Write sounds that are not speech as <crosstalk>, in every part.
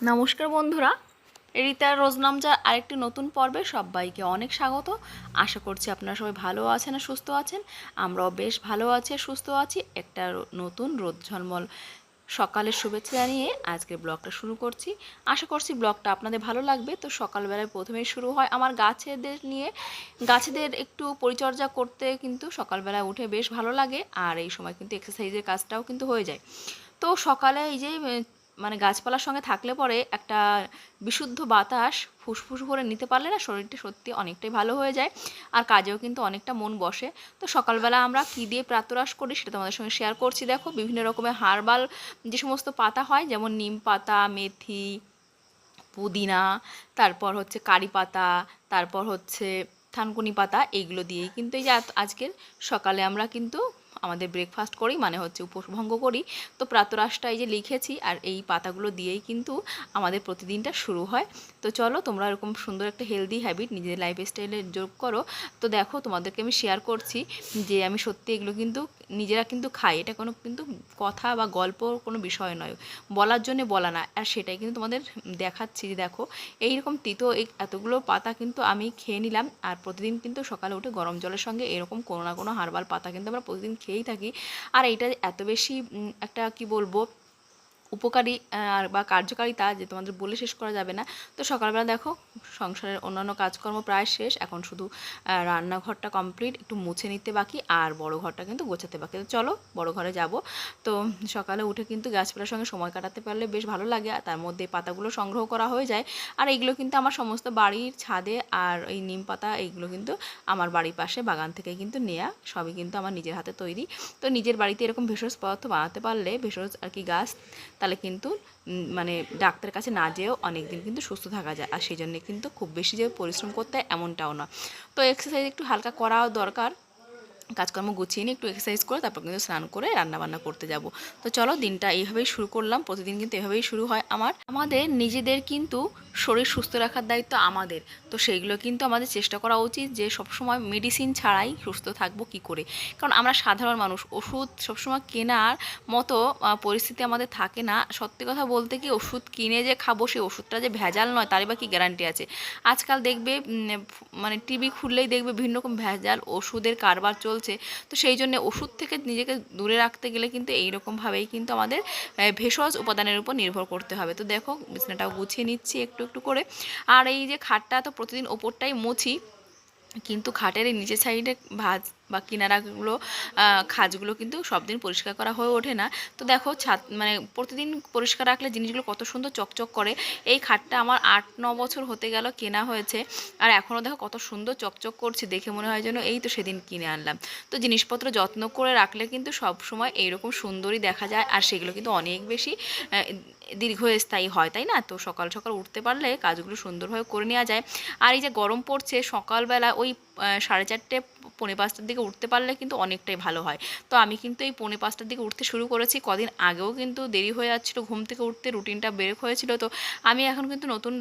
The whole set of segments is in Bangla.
নমস্কার বন্ধুরা রিতার রোজনামজার আরেকটি নতুন পর্বে সবাইকে অনেক স্বাগত। আশা করছি আপনারা সবাই ভালো আছেন সুস্থ আছেন। আমরাও বেশ ভালো আছি সুস্থ আছি। একটা নতুন রোদ ঝলমল সকালের শুভেচ্ছা জানিয়ে আজকের ব্লগটা শুরু করছি। আশা করছি ব্লগটা আপনাদের ভালো লাগবে। তো সকালবেলায় প্রথমেই শুরু হয় আমার গাছেদের নিয়ে। গাছেদের একটু পরিচর্যা করতে কিন্তু সকালবেলায় উঠে বেশ ভালো লাগে। আর এই সময় কিন্তু এক্সারসাইজের কাজটাও কিন্তু হয়ে যায়। তো সকালে এই যে মানে গাছপালার সঙ্গে থাকলে পরে একটা বিশুদ্ধ বাতাস ফুসফুস করে নিতে পারলে না শরীরটা সত্যি অনেকটাই ভালো হয়ে যায়। আর কাজেও কিন্তু অনেকটা মন বসে। তো সকালবেলা আমরা কী দিয়ে প্রাতরাশ করি সেটা তোমাদের সঙ্গে শেয়ার করছি। দেখো বিভিন্ন রকমের হার্বাল যে সমস্ত পাতা হয়, যেমন নিম পাতা, মেথি, পুদিনা, তারপর হচ্ছে কারি পাতা, তারপর হচ্ছে থানকুনি পাতা, এইগুলো দিয়েই কিন্তু এই যে আজকের সকালে আমরা কিন্তু আমাদের ব্রেকফাস্ট করি মানে হচ্ছে উপভঙ্গ করি। তো প্রাতরাশটা এই যে লিখেছি আর এই পাতাগুলো দিয়েই কিন্তু আমাদের প্রতিদিনটা শুরু হয়। তো চলো তোমরা এরকম সুন্দর একটা হেলদি হ্যাবিট নিজেদের লাইফস্টাইলে যোগ করো। তো দেখো তোমাদেরকে আমি শেয়ার করছি যে আমি সত্যি এগুলো কিন্তু নিজেরা কিন্তু খায়। এটা কোনো কিন্তু কথা বা গল্প কোনো বিষয় নয়। বলার জন্য বলা না। আর সেটাই কিন্তু তোমাদের দেখাচ্ছি যে দেখো, এইরকম তিতো এতগুলো পাতা কিন্তু আমি খেয়ে নিলাম। আর প্রতিদিন কিন্তু সকালে উঠে গরম জলের সঙ্গে এরকম কোনো না কোনো হার্বাল পাতা কিন্তু আমরা প্রতিদিন খেয়েই থাকি। আর এইটা এত বেশি একটা কি বলব উপকারী বা কার্যকারিতা যে তোমাদের বলে শেষ করা যাবে না। তো সকালবেলা দেখো, সংসারের অন্যান্য কাজকর্ম প্রায় শেষ। এখন শুধু রান্নাঘরটা কমপ্লিট একটু মুছে নিতে বাকি, আর বড় ঘরটা কিন্তু গোছাতে বাকি। তো চলো, বড় ঘরে যাব। তো সকালে উঠে কিন্তু গাছপালার সঙ্গে সময় কাটাতে পারলে বেশ ভালো লাগে, আর তার মধ্যে পাতাগুলো সংগ্রহ করা হয়ে যায়। আর এইগুলো কিন্তু আমার সমস্ত বাড়ির ছাদে আর এই নিম পাতা এইগুলো কিন্তু আমার বাড়ির পাশে বাগান থেকে কিন্তু নেয়া, সবই কিন্তু আমার নিজের হাতে তৈরি। তো নিজের বাড়িতে এরকম ভেষজ পদার্থ বানাতে পারলে, ভেষজ আর কি গাছ তাহলে কিন্তু মানে ডাক্তারের কাছে না যেয়েও অনেক দিন কিন্তু সুস্থ থাকা যায়। আর সেই জন্যে কিন্তু খুব বেশি যে পরিশ্রম করতে হয় এমনটাও না। তো এক্সারসাইজ একটু হালকা করাও দরকার। কাজকর্ম গুছিয়ে নিয়ে একটু এক্সারসাইজ করে তারপর কিন্তু স্নান করে রান্না বান্না করতে যাব। তো চলো দিনটা এইভাবেই শুরু করলাম। প্রতিদিন কিন্তু এভাবেই শুরু হয় আমার। আমাদের নিজেদের কিন্তু শরীর সুস্থ রাখার দায়িত্ব আমাদের। তো সেইগুলো কিন্তু আমাদের চেষ্টা করা উচিত যে সবসময় মেডিসিন ছাড়াই সুস্থ থাকব কি করে। কারণ আমরা সাধারণ মানুষ, ওষুধ সবসময় কেনার মতো পরিস্থিতি আমাদের থাকে না। সত্যি কথা বলতে কি ওষুধ কিনে যে খাব, সেই ওষুধটা যে ভেজাল নয়, তারই বা কি গ্যারান্টি আছে? আজকাল দেখবে মানে টিভি খুললেই দেখবে বিভিন্ন রকম ভেজাল ওষুধের কারবার চলছে। তো সেই জন্য ওষুধ থেকে নিজেকে দূরে রাখতে গেলে কিন্তু এইরকমভাবেই কিন্তু আমাদের ভেষজ উপাদানের উপর নির্ভর করতে হবে। তো দেখো, বিছানাটাও গুছিয়ে নিচ্ছি একটু। একটু করে। আর এই যে খাটটা তো প্রতিদিন ওপরটাই মুছি, কিন্তু খাটের এই নিচের সাইডে ভাজ বা কিনারাগুলো খাজগুলো কিন্তু সব দিন পরিষ্কার করা হয়ে ওঠে না। তো দেখো ছাদ মানে প্রতিদিন পরিষ্কার রাখলে জিনিসগুলো কত সুন্দর চকচক করে। এই খাটটা আমার আট, ন বছর হতে গেল কেনা হয়েছে। আর এখনও দেখো কত সুন্দর চকচক করছে, দেখে মনে হয় যেন এই তো সেদিন কিনে আনলাম। তো জিনিসপত্র যত্ন করে রাখলে কিন্তু সব সময় এইরকম সুন্দরই দেখা যায়। আর সেগুলো কিন্তু অনেক বেশি দীর্ঘস্থায়ী হয়, তাই না? তো সকাল সকাল উঠতে পারলে কাজগুলো সুন্দরভাবে করে নেওয়া যায়। আর এই যে গরম পড়ছে সকালবেলা, ওই সাড়ে চারটে পৌনে পাঁচটার দিকে উঠতে পারলে কিন্তু অনেকটাই ভালো হয়। তো আমি কিন্তু এই পৌনে পাঁচটার দিকে উঠতে শুরু করেছি, কদিন আগেও কিন্তু দেরি হয়ে যাচ্ছিল ঘুম থেকে উঠতে, রুটিনটা ব্রেক হয়েছিল। তো আমি এখন কিন্তু নতুন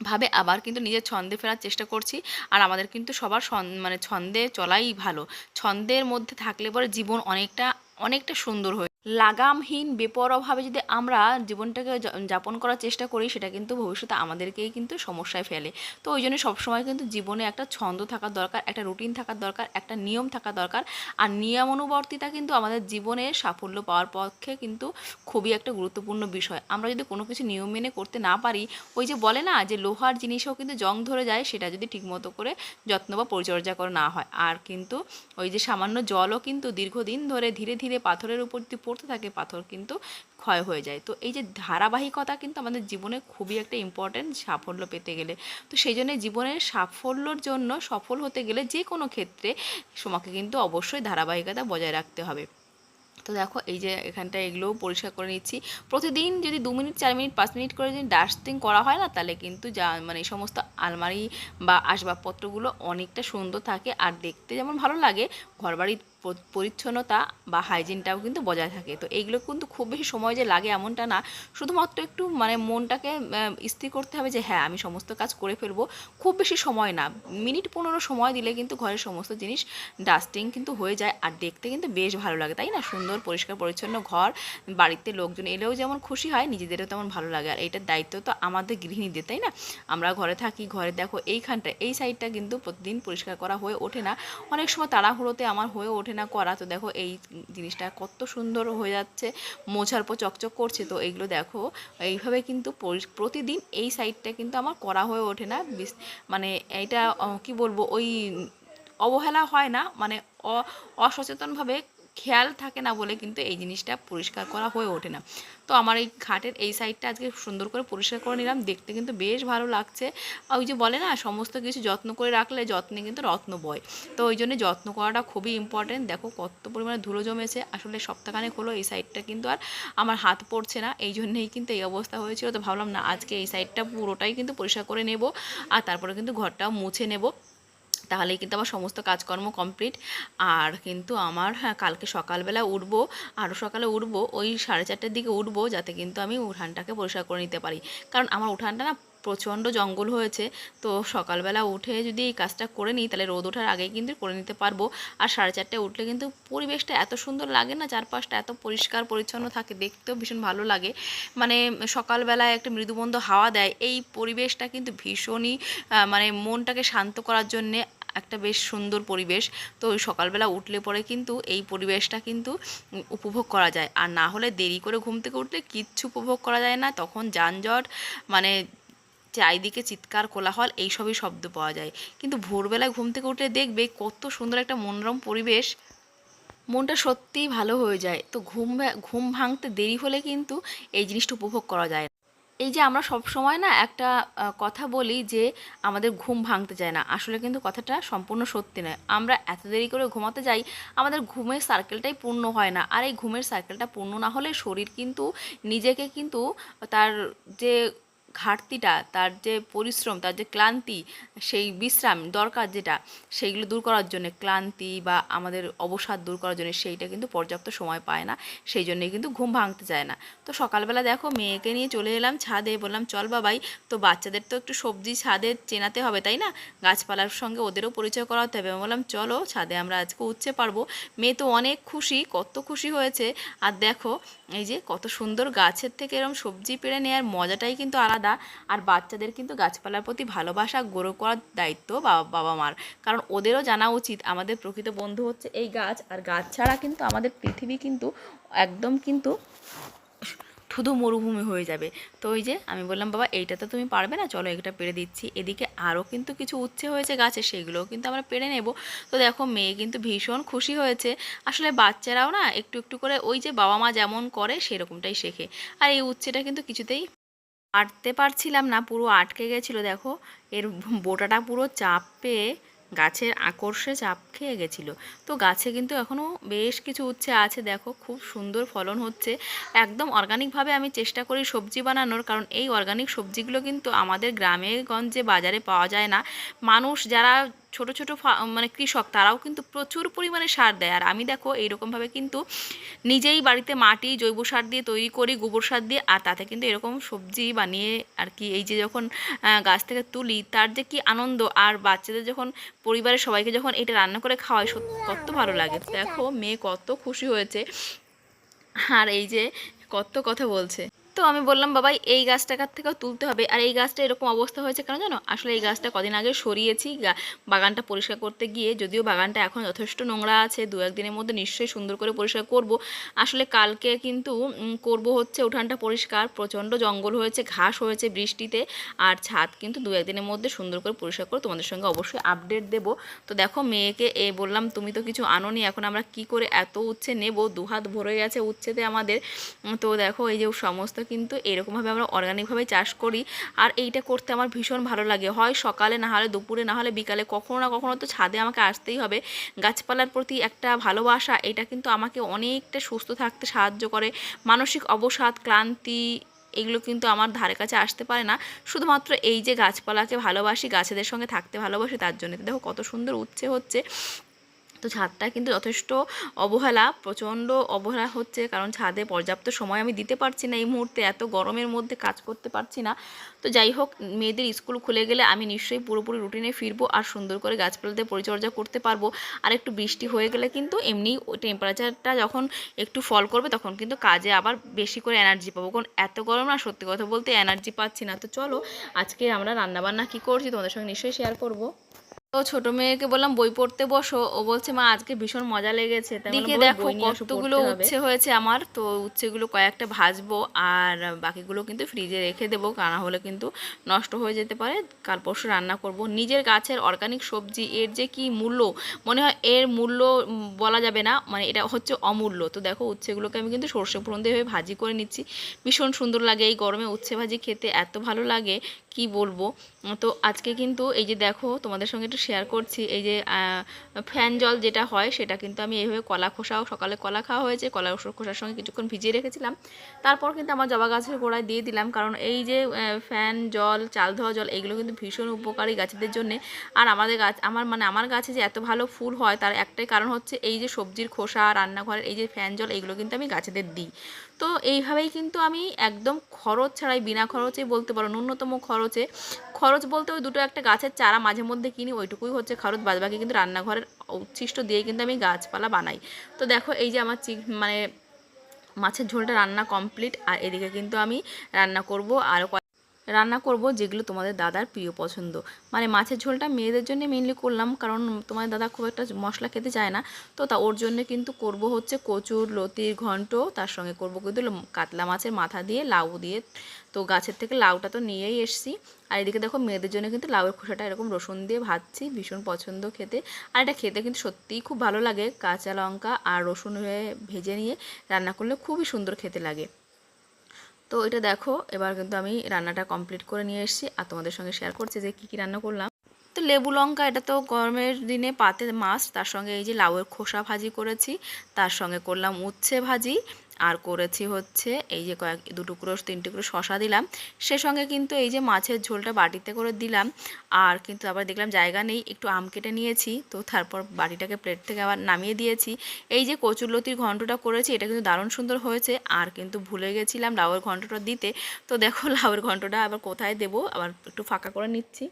ভাবে আবার কিন্তু নিজের ছন্দে ফেরার চেষ্টা করছি আর আমাদের কিন্তু সবার মানে ছন্দে চলাই ভালো। ছন্দের মধ্যে থাকলে পরে জীবন অনেকটা অনেকটা সুন্দর হয়ে লাগামহীন, বেপরোয়াভাবে যদি আমরা জীবনটাকে যাপন করার চেষ্টা করি, সেটা কিন্তু ভবিষ্যতে আমাদেরকেই কিন্তু সমস্যায় ফেলে। তো ওই জন্য সবসময় কিন্তু জীবনে একটা ছন্দ থাকার দরকার, একটা রুটিন থাকার দরকার, একটা নিয়ম থাকা দরকার। আর নিয়মানুবর্তিতা কিন্তু আমাদের জীবনে সাফল্য পাওয়ার পক্ষে কিন্তু খুবই একটা গুরুত্বপূর্ণ বিষয়। আমরা যদি কোনো কিছু নিয়ম মেনে করতে না পারি, ওই যে বলে না যে লোহার জিনিসও কিন্তু জং ধরে যায়, সেটা যদি ঠিকমতো করে যত্ন বা পরিচর্যা করে না হয়। আর কিন্তু ওই যে সামান্য জলও কিন্তু দীর্ঘদিন ধরে ধীরে ধীরে পাথরের উপর পড়তে থাকে পাথর কিন্তু ক্ষয় হয়ে যায়। তো এই যে ধারাবাহিকতা কিন্তু আমাদের জীবনে খুবই একটা ইম্পর্ট্যান্ট সাফল্য পেতে গেলে। তো সেই জন্য জীবনের সাফল্যর জন্য সফল হতে গেলে যে কোনো ক্ষেত্রে তোমাকে কিন্তু অবশ্যই ধারাবাহিকতা বজায় রাখতে হবে। তো দেখো এই যে এখানটা এগুলোও পরিষ্কার করে নিচ্ছি। প্রতিদিন যদি দু মিনিট, চার মিনিট, পাঁচ মিনিট করে যদি ডাস্টিং করা হয় না, তাহলে কিন্তু যা মানে এই সমস্ত আলমারি বা আসবাবপত্রগুলো অনেকটা সুন্দর থাকে। আর দেখতে যেমন ভালো লাগে ঘরবাড়ি পরিচ্ছন্নতা বা হাইজিনটাও কিন্তু বজায় থাকে। তো এইগুলো কিন্তু খুব বেশি সময় যে লাগে এমনটা না। শুধুমাত্র একটু মানে মনটাকে স্থির করতে হবে যে হ্যাঁ আমি সমস্ত কাজ করে ফেলব। খুব বেশি সময় না। মিনিট পনেরো সময় দিলে কিন্তু ঘরের সমস্ত জিনিস ডাস্টিং কিন্তু হয়ে যায়। আর দেখতে কিন্তু বেশ ভালো লাগে, তাই না? সুন্দর, পরিষ্কার, পরিচ্ছন্ন ঘর, বাড়িতে লোকজন এলেও যেমন খুশি হয়, নিজেদেরও তেমন ভালো লাগে। আর এটার দায়িত্ব তো আমাদের গৃহিণীদের, তাই না? আমরা ঘরে থাকি, ঘরে দেখো এইখানটা এই সাইডটা কিন্তু প্রতিদিন পরিষ্কার করা হয়ে ওঠে না। অনেক সময় তাড়াহুড়োতে আমার হয়ে ওঠে না করা, তো দেখো এই জিনিসটা কত সুন্দর হয়ে যাচ্ছে, মোছার পর চকচক করছে, তো এইগুলো দেখো, এইভাবে কিন্তু প্রতিদিন এই সাইডটা কিন্তু আমার করা হয়ে ওঠে না মানে এইটা কি বলব, ওই অবহেলা হয় না মানে অসচেতনভাবে খেয়াল থাকে না বলে কিন্তু এই জিনিসটা পরিষ্কার করা হয়ে ওঠে না। তো আমার এই ঘাটের এই সাইডটা আজকে সুন্দর করে পরিষ্কার করে নিলাম। দেখতে কিন্তু বেশ ভালো লাগছে। আর ওই যে বলে না, সমস্ত কিছু যত্ন করে রাখলে যত্নে কিন্তু রত্ন বয়। তো ওই জন্য যত্ন করাটা খুবই ইম্পর্টেন্ট দেখো কত পরিমাণে ধুলো জমেছে। আসলে সপ্তাহখানেক হলো এই সাইডটা কিন্তু আর আমার হাত পড়ছে না। এই জন্যেই কিন্তু এই অবস্থা হয়েছিল। তো ভাবলাম না, আজকে এই সাইডটা পুরোটাই কিন্তু পরিষ্কার করে নেব। আর তারপরে কিন্তু ঘরটাও মুছে নেব। তাহলেই কিন্তু আমার সমস্ত কাজকর্ম কমপ্লিট আর কিন্তু আমার হ্যাঁ কালকে সকালবেলা উঠবো আরও সকালে উঠবো, ওই সাড়ে চারটের দিকে উঠবো, যাতে কিন্তু আমি উঠানটাকে পরিষ্কার করে নিতে পারি। কারণ আমার উঠানটা না প্রচণ্ড জঙ্গল হয়েছে, তো সকালবেলা উঠে যদি এই কাজটা করে নিই, তাহলে রোদ ওঠার আগেই কিন্তু করে নিতে পারব। আর সাড়ে চারটে উঠলে কিন্তু পরিবেশটা এত সুন্দর লাগে না, চারপাশটা এত পরিষ্কার পরিচ্ছন্ন থাকে, দেখতেও ভীষণ ভালো লাগে। মানে সকালবেলায় একটা মৃদুবন্ধ হাওয়া দেয়, এই পরিবেশটা কিন্তু ভীষণই মানে মনটাকে শান্ত করার জন্যে একটা বেশ সুন্দর পরিবেশ। তো ওই সকালবেলা উঠলে পরে কিন্তু এই পরিবেশটা কিন্তু উপভোগ করা যায়। আর না হলে দেরি করে ঘুম থেকে উঠলে কিচ্ছু উপভোগ করা যায় না, তখন যানজট মানে চারিদিকে চিৎকার, কোলাহল, এইসবই শব্দ পাওয়া যায়। কিন্তু ভোরবেলায় ঘুম থেকে উঠলে দেখবে কত সুন্দর একটা মনোরম পরিবেশ। মনটা সত্যিই ভালো হয়ে যায়। তো ঘুম ঘুম ভাঙতে দেরি হলে কিন্তু এই জিনিসটা উপভোগ করা যায়। এই যে আমরা সব সময় না একটা কথা বলি যে আমাদের ঘুম ভাঙতে চায় না। আসলে কিন্তু কথাটা সম্পূর্ণ সত্যি নয়। আমরা এত দেরি করে ঘুমাতে যাই, আমাদের ঘুমের সার্কেলটাই পূর্ণ হয় না। আর এই ঘুমের সার্কেলটা পূর্ণ না হলে শরীর কিন্তু নিজেকে কিন্তু তার যে ঘাটতিটা, তার যে পরিশ্রম, তার যে ক্লান্তি, সেই বিশ্রাম দরকার যেটা, সেইগুলো দূর করার জন্য ক্লান্তি বা আমাদের অবসাদ দূর করার জন্য সেইটা কিন্তু পর্যাপ্ত সময় পায় না, সেই জন্যই কিন্তু ঘুম ভাঙতে চায় না। তো সকালবেলা দেখো, মেয়েকে নিয়ে চলে এলাম ছাদে, বললাম, চল বাবাই, তো বাচ্চাদের তো একটু সবজি ছাদে চেনাতে হবে, তাই না? গাছপালার সঙ্গে ওদেরও পরিচয় করাতে হবে। বললাম, চলো, ছাদে আমরা আজকে উঠতে পারব। মেয়ে তো অনেক খুশি, কত খুশি হয়েছে। আর দেখো, এই যে কত সুন্দর গাছের থেকে এরকম সবজি পেড়ে নেওয়ার মজাটাই কিন্তু আলাদা। আর বাচ্চাদের কিন্তু গাছপালার প্রতি ভালোবাসা গড়ে করার দায়িত্ব বাবা বাবা মার। কারণ ওদেরও জানা উচিত আমাদের প্রকৃত বন্ধু হচ্ছে এই গাছ। আর গাছ ছাড়া কিন্তু আমাদের পৃথিবী কিন্তু একদম কিন্তু শুধু মরুভূমি হয়ে যাবে। তো ওই যে আমি বললাম, বাবা, এইটা তো তুমি পারবে না, চলো এটা পেরে দিচ্ছি। এদিকে আরও কিন্তু কিছু উচ্ছে হয়েছে গাছে, সেগুলোও কিন্তু আমরা পেরে নেব। তো দেখো, মেয়ে কিন্তু ভীষণ খুশি হয়েছে। আসলে বাচ্চারাও না একটু একটু করে ওই যে বাবা মা যেমন করে সেরকমটাই শেখে। আর এই উচ্ছেটা কিন্তু কিছুতেই আটতে পারছিলাম না, পুরো আটকে গেছিল, দেখো। এর বোটাটা পুরো চাপ পেয়ে গাছের আকর্ষে চাপ খেয়ে গেছিল। তো গাছে কিন্তু এখনও বেশ কিছু উচ্ছে আছে, দেখো, খুব সুন্দর ফলন হচ্ছে। একদম অর্গানিকভাবে আমি চেষ্টা করি সবজি বানানোর, কারণ এই অর্গানিক সবজিগুলো কিন্তু আমাদের গ্রামে গঞ্জে বাজারে পাওয়া যায় না। মানুষ যারা ছোট ছোট মানে কৃষক, তারাও কিন্তু প্রচুর পরিমাণে সার দেয়। আর আমি দেখো এইরকমভাবে কিন্তু নিজেই বাড়িতে মাটি, জৈব সার দিয়ে তৈরি করি, গোবর সার দিয়ে, আর তাতে কিন্তু এরকম সবজি বানিয়ে আর কি, এই যে যখন গাছ থেকে তুলি, তার যে কি আনন্দ। আর বাচ্চাদের যখন, পরিবারের সবাইকে যখন এটা রান্না করে খাওয়াই কত ভালো লাগে। দেখো, মেয়ে কত খুশি হয়েছে। আর এই যে কত কথা বলছে। তো আমি বললাম বাবাই এই গাছটাকার থেকেও তুলতে হবে? আর এই গাছটা এরকম অবস্থা হয়েছে কেন জানো? আসলে এই গাছটা কদিন আগে সরিয়েছি বাগানটা পরিষ্কার করতে গিয়ে, যদিও বাগানটা এখন যথেষ্ট নোংরা আছে, দু একদিনের মধ্যে নিশ্চয়ই সুন্দর করে পরিষ্কার করব। আসলে কালকে কিন্তু করব হচ্ছে উঠানটা পরিষ্কার, প্রচণ্ড জঙ্গল হয়েছে, ঘাস হয়েছে বৃষ্টিতে, আর ছাদ কিন্তু দু একদিনের মধ্যে সুন্দর করে পরিষ্কার করে তোমাদের সঙ্গে অবশ্যই আপডেট দেবো। তো দেখো, মেয়েকে এ বললাম, তুমি তো কিছু আনোনি, এখন আমরা কি করে এত উচ্ছে নেব? দুহাত ভরে গেছে উচ্ছেতে আমাদের। তো দেখো, এই যে সমস্ত কিন্তু এরকমভাবে আমরা অর্গানিকভাবে চাষ করি। আর এইটা করতে আমার ভীষণ ভালো লাগে। হয় সকালে না হলে দুপুরে না হলে বিকালে কখনো না কখনো তো ছাদে আমাকে আসতেই হবে। গাছপালার প্রতি একটা ভালোবাসা, এটা কিন্তু আমাকে অনেকটা সুস্থ থাকতে সাহায্য করে। মানসিক অবসাদ, ক্লান্তি, এগুলো কিন্তু আমার ধারে কাছে আসতে পারে না। শুধুমাত্র এই যে গাছপালাকে ভালোবাসি, গাছেদের সঙ্গে থাকতে ভালোবাসি, তার জন্য। দেখো কত সুন্দর উচ্ছে হচ্ছে। তো ছাদটা কিন্তু যথেষ্ট অবহেলা, প্রচণ্ড অবহেলা হচ্ছে। কারণ ছাদে পর্যাপ্ত সময় আমি দিতে পারছি না এই মুহূর্তে, এত গরমের মধ্যে কাজ করতে পারছি না। তো যাই হোক, মেয়েদের স্কুল খুলে গেলে আমি নিশ্চয়ই পুরোপুরি রুটিনে ফিরবো আর সুন্দর করে গাছপালাতে পরিচর্যা করতে পারব। আর একটু বৃষ্টি হয়ে গেলে কিন্তু এমনি টেম্পারেচারটা যখন একটু ফল করবে, তখন কিন্তু কাজে আবার বেশি করে এনার্জি পাবো। কারণ এত গরম না, সত্যি কথা বলতে এনার্জি পাচ্ছি না। তো চলো, আজকে আমরা রান্নাবান্না কী করছি তোমাদের সঙ্গে নিশ্চয়ই শেয়ার করব। তো ছোট মেয়েকে বললাম বই পড়তে বসো। ও বলছে মা আজকে ভীষণ মজা লেগেছে। দিকে দেখো কতগুলো উচ্ছে হয়েছে আমার। তো উচ্ছেগুলো কয়েকটা ভাজবো আর বাকিগুলো কিন্তু ফ্রিজে রেখে দেবো কা না হলে কিন্তু নষ্ট হয়ে যেতে পারে। কাল পরশু রান্না করব। নিজের গাছের অর্গানিক সবজি এর যে কি মূল্য মনে হয় এর মূল্য বলা যাবে না মানে এটা হচ্ছে অমূল্য। তো দেখো উচ্ছেগুলোকে আমি কিন্তু সর্ষে ফোড়ন দিয়ে ভাজি করে নিচ্ছি। ভীষণ সুন্দর লাগে এই গরমে উচ্ছে ভাজি খেতে এত ভালো লাগে কি বলব? তো আজকে কিন্তু এই যে দেখো, তোমাদের সঙ্গে একটু শেয়ার করছি, এই যে ফ্যান জল যেটা হয়, সেটা কিন্তু আমি এইভাবে কলা খোসাও, সকালে কলা খাওয়া হয়েছে, কলা খোসার সঙ্গে কিছুক্ষণ ভিজিয়ে রেখেছিলাম। তারপর কিন্তু আমার জবা গাছের গোড়ায় দিয়ে দিলাম, কারণ এই যে ফ্যান জল, চাল ধোয়া জল, এগুলো কিন্তু ভীষণ উপকারী গাছেদের জন্য। আর আমাদের গাছ, আমার মানে আমার গাছে যে এত ভালো ফুল হয়, তার একটাই কারণ হচ্ছে এই যে সবজির খোসা, রান্নাঘরের এই যে ফ্যান জল, এগুলো কিন্তু আমি গাছেদের দিই। তো এইভাবেই কিন্তু আমি একদম খরচ ছাড়াই, বিনা খরচেই বলতে পারো, ন্যূনতম খরচে, খরচ বলতে ওই দুটো একটা গাছের চারা মাঝে মধ্যে কিনি, ওইটুকুই হচ্ছে খরচ, বাদবাকি কিন্তু রান্নাঘরের উচ্ছিষ্ট দিয়ে কিন্তু আমি গাছপালা বানাই। তো দেখো এই যে আমার মানে মাছের ঝোলটা রান্না কমপ্লিট, আর এদিকে কিন্তু আমি রান্না করব আরও রান্না করব যেগুলো তোমাদের দাদার প্রিয় পছন্দ। মানে মাছের ঝোলটা মেয়েদের জন্য মেনলি করলাম, কারণ তোমাদের দাদা খুব একটা মশলা খেতে চায় না। তো তা ওর জন্য কিন্তু করব হচ্ছে কচুর লতির ঘন্ট, তার সঙ্গে করব কিন্তু কাতলা মাছের মাথা দিয়ে, লাউ দিয়ে। তো গাছের থেকে লাউটা তো নিয়েই এসছি। আর এদিকে দেখো মেয়েদের জন্য কিন্তু লাউয়ের খোসাটা এরকম রসুন দিয়ে ভাজছি, ভীষণ পছন্দ খেতে। আর এটা খেতে কিন্তু সত্যিই খুব ভালো লাগে। কাঁচা লঙ্কা আর রসুন হয়ে ভেজে নিয়ে রান্না করলে খুবই সুন্দর খেতে লাগে। তো এটা দেখো, এবার কিন্তু আমি রান্নাটা কমপ্লিট করে নিয়ে এসেছি আর তোমাদের সঙ্গে শেয়ার করছি যে কী কী রান্না করলাম। তো লেবু লঙ্কা, এটা তো গরমের দিনে পাতে মাছ তার সঙ্গে এই যে লাউয়ের খোসা ভাজি করেছি, তার সঙ্গে করলাম উচ্ছে ভাজি। আর করেছি হচ্ছে এই যে কয়েক, দু টুকরো, তিন টুকরো শশা দিলাম। সে সঙ্গে কিন্তু এই যে মাছের ঝোলটা বাটিতে করে দিলাম। আর কিন্তু আবার দেখলাম জায়গা নেই, একটু আম কেটে নিয়েছি। তো তারপর বাটিটাকে প্লেট থেকে আবার নামিয়ে দিয়েছি। এই যে কচুরলতির ঘন্টটা করেছি, এটা কিন্তু দারুণ সুন্দর হয়েছে। আর কিন্তু ভুলে গেছিলাম লাউয়ের ঘন্টটা দিতে। তো দেখো <laughs> লাউয়ের ঘন্টটা আবার কোথায় দেবো? আবার একটু ফাঁকা করে নিচ্ছি।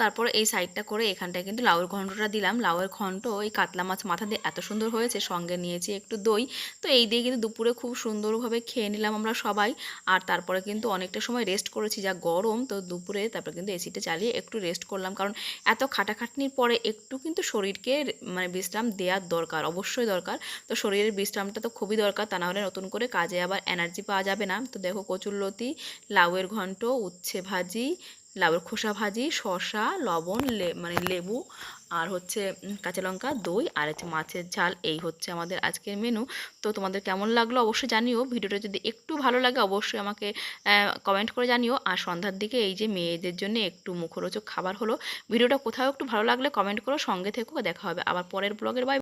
তারপর এই সাইডটা করে এখানটায় কিন্তু লাউয়ের ঘণ্টটা দিলাম। লাউয়ের ঘণ্ট এই কাতলা মাছ মাথা দিয়ে এত সুন্দর হয়েছে, সঙ্গে নিয়েছি একটু দই। তো এই দিয়ে কিন্তু দুপুরে খুব সুন্দরভাবে খেয়ে নিলাম আমরা সবাই। আর তারপরে কিন্তু অনেকটা সময় রেস্ট করেছি, যা গরম। তো দুপুরে তারপরে কিন্তু এসিটা চালিয়ে একটু রেস্ট করলাম। কারণ এত খাটাখাটনির পরে একটু কিন্তু শরীরকে মানে বিশ্রাম দেওয়ার দরকার, অবশ্যই দরকার। তো শরীরের বিশ্রামটা তো খুবই দরকার, তা না হলে নতুন করে কাজে আবার এনার্জি পাওয়া যাবে না। তো দেখো কচুরলতি, লাউয়ের ঘন্ট উচ্ছে ভাজি লাউয়ের খোসা ভাজি, শসা, লবণ মানে লেবু আর হচ্ছে কাঁচা লঙ্কা, দই আর হচ্ছে মাছের ঝাল। এই হচ্ছে আমাদের আজকের মেনু তো তোমাদের কেমন লাগল অবশ্যই জানিও। ভিডিওটা যদি একটু ভালো লাগে অবশ্যই আমাকে কমেন্ট করে জানিও। আর সন্ধ্যার দিকে এই যে মেয়েদের জন্য একটু মুখরোচক খাবার হলো, ভিডিওটা কোথাও একটু ভালো লাগলে কমেন্ট করো, সঙ্গে থেকেও দেখা হবে আবার পরের ব্লগের বাই